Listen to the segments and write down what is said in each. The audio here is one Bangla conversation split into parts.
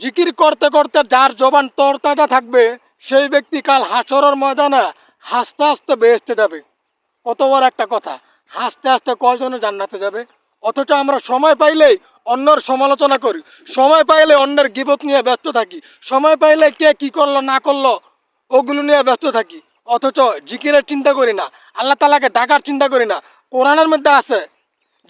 জিকির করতে করতে যার জবান তরতাজা থাকবে, সেই ব্যক্তি কাল হাসরের ময়দানে হাসতে হাসতে বেহেস্তে যাবে। কত বড় একটা কথা। হাসতে হাসতে কয়জনে জান্নাতে যাবে? অথচ আমরা সময় পাইলেই অন্যর সমালোচনা করি। সময় পাইলে অন্যের গিবত নিয়ে ব্যস্ত থাকি। সময় পাইলে কে কি করল, না করল, ওগুলো নিয়ে ব্যস্ত থাকি। অথচ জিকিরের চিন্তা করি না, আল্লাহ তালাকে ডাকার চিন্তা করি না। কোরআনের মধ্যে আছে,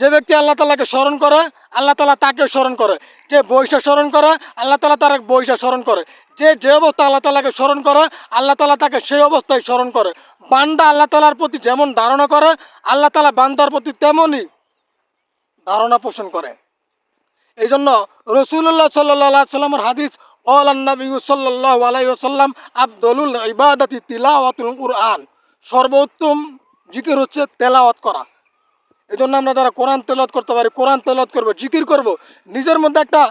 যে ব্যক্তি আল্লাহ তালাকে স্মরণ করে আল্লাহ তালা তাকে স্মরণ করে। যে বৈশা স্মরণ করে, আল্লাহ তালা তার বৈশা স্মরণ করে। যে যে অবস্থা আল্লাহ তালাকে স্মরণ করে, আল্লাহ তালা তাকে সেই অবস্থায় স্মরণ করে। বান্দা আল্লাহ তালার প্রতি যেমন ধারণা করে, আল্লাহ তালা বান্দার প্রতি তেমনই ধারণা পোষণ করে। এই জন্য রসুল্লাহ সাল্লাহ সাল্লামের হাদিস নবী সাল্লাহ আলাইসাল্লাম আবদুল ইবাদতি তিলাওয়াতুল কুরআন। সর্বোত্তম জিকির হচ্ছে তেলাওয়াত করা। এই জন্য আমরা যারা কোরআন তেলাওয়াত করতে পারি, কোরআন তেলাওয়াত করব, জিকির করব, নিজের মধ্যে একটা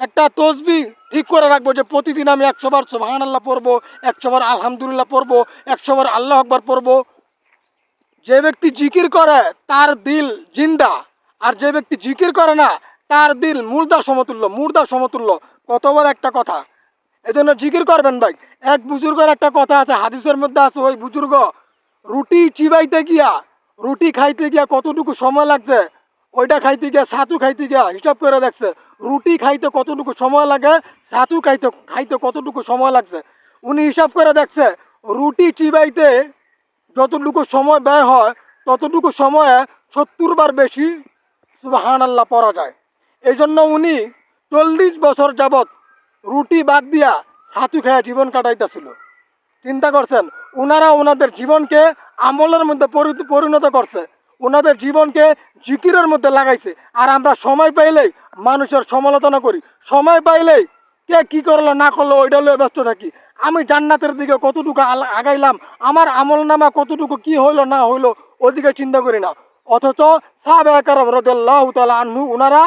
একটা তসবি ঠিক করে রাখব যে প্রতিদিন আমি একশো বার সুবাহান আল্লাহ পড়ব, একশো বার আলহামদুলিল্লাহ পড়ব, একশো বার আল্লাহ আকবার পড়ব। যে ব্যক্তি জিকির করে, তার দিল জিন্দা। আর যে ব্যক্তি জিকির করে না, তার দিল মুর্দা সমতুল্য মুর্দা সমতুল্য। কত বড় একটা কথা। এই জন্য জিকির করবেন ভাই। এক বুজুর্গের একটা কথা আছে, হাদিসের মধ্যে আছে, ওই বুজুর্গ রুটি চিবাইতে গিয়া রুটি খাইতে গিয়া কতটুকু সময় লাগছে? ওইটা খাইতে গিয়া ছাতু খাইতে গিয়া হিসাব করে দেখছে। রুটি খাইতে কতটুকু সময় লাগে, ছাতু খাইতে খাইতে কতটুকু সময় লাগছে? উনি হিসাব করে দেখছে, রুটি চিবাইতে যতটুকু সময় ব্যয় হয়, ততটুকু সময়ে সত্তর বার বেশি সুবাহান আল্লাহ পড়া যায়। এই জন্য উনি চল্লিশ বছর যাবৎ রুটি বাদ দিয়া ছাতু খেয়ে জীবন কাটাইতেছিল। চিন্তা করছেন? ওনারা ওনাদের জীবনকে আমলের মধ্যে পরিণত করছে। ওনাদের জীবনকে জিকিরের মধ্যে লাগাইছে। আর আমরা সময় পাইলেই মানুষের সমালোচনা করি। সময় পাইলেই কে কি করল, না করল, ওইটা লয়ে ব্যস্ত থাকি। আমি জান্নাতের দিকে কতটুকু আগাইলাম, আমার আমল নামা কতটুকু কি হইল, না হইল, ওদিকে চিন্তা করি না। অথচ সাহাবাহাম রদাল্লাহ তালা আনহু ওনারা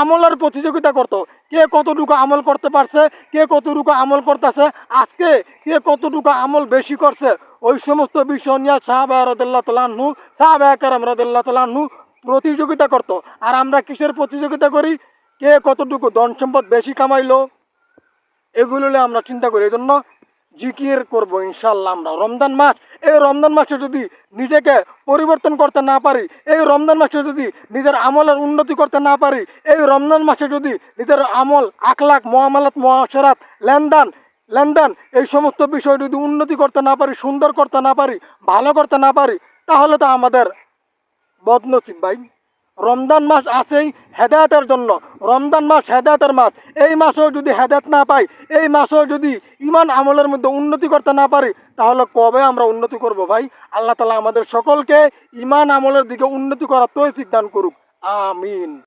আমলের প্রতিযোগিতা করতো। কে কতটুকু আমল করতে পারছে, কে কতটুকু আমল করতেছে, আজকে কে কতটুকু আমল বেশি করছে, ওই সমস্ত বিষয় নিয়ে সাহাবাহ রদুল্লাহ তালাহু সাহাবাহাম রদুল্লাহ তালাহু প্রতিযোগিতা করতো। আর আমরা কিসের প্রতিযোগিতা করি? কে কতটুকু ধন সম্পদ বেশি কামাইলো? এগুলো আমরা চিন্তা করি। এই জন্য জিকির করব, ইনশাল্লাহ আমরা। রমজান মাস, এই রমজান মাসে যদি নিজেকে পরিবর্তন করতে না পারি, এই রমজান মাসে যদি নিজের আমলের উন্নতি করতে না পারি, এই রমজান মাসে যদি নিজের আমল, আখলাখ, মহামালাত, মহাসরাত, লেনদেন লেনদেন, এই সমস্ত বিষয় যদি উন্নতি করতে না পারি, সুন্দর করতে না পারি, ভালো করতে না পারি, তাহলে তো আমাদের বদনসিব ভাই। রমজান মাস আছেই হেদায়তের জন্য। রমজান মাস হেদায়তের মাস। এই মাসেও যদি হেদায়ত না পাই, এই মাসেও যদি ইমান আমলের মধ্যে উন্নতি করতে না পারি, তাহলে কবে আমরা উন্নতি করব ভাই? আল্লাহ তালা আমাদের সকলকে ইমান আমলের দিকে উন্নতি করার তৈফিক দান করুক। আমিন।